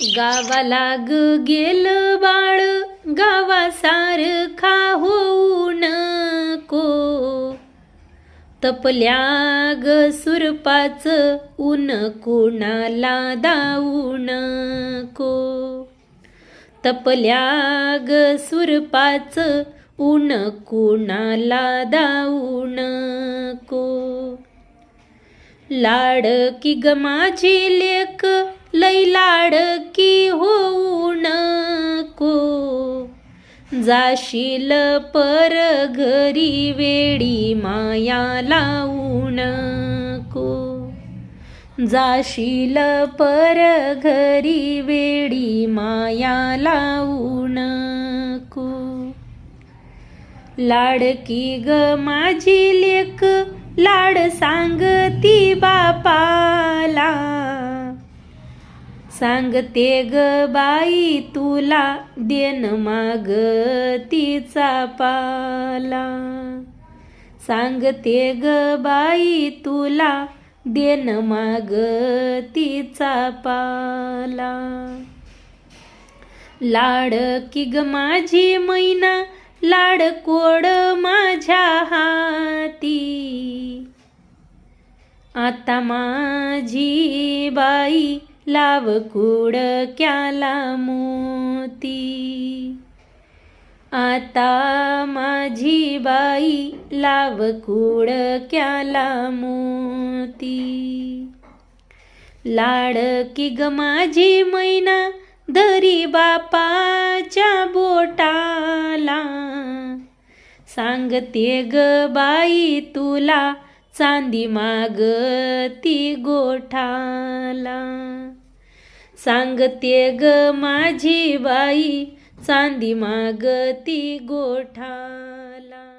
गावाला ग गेल बाळ गावासारखा होऊ नको तपल्या ग सुरपाच ऊन कुणाला दाऊ नको तपल्या ग सुरपाच ऊन कुणाला दाऊ नको लाडकी ग माझी लेक लई लाडकी होऊ नको. जाशील पर घरी वेडी माया लावू नको. जाशील पर घरी वेडी माया लावू नको. लाडकी ग माझी लेक लाड सांगती बापा. सांगते ग बाई तुला देन माग तिचा पाला. सांगते ग बाई तुला देन माग तिचा पाला. लाडकी ग माझी मैना लाडकोड माझ्या हाती. आता माझी बाई लाव कुडक्याला मोती. आता माझी बाई लाव कुडक्याला मोती. लाडकी ग माझी मैना दरी बापाच्या बोटाला. सांगते ग बाई तुला चांदी मागती गोठाला. सांगते ग माझी बाई चांदी मागती गोठाला.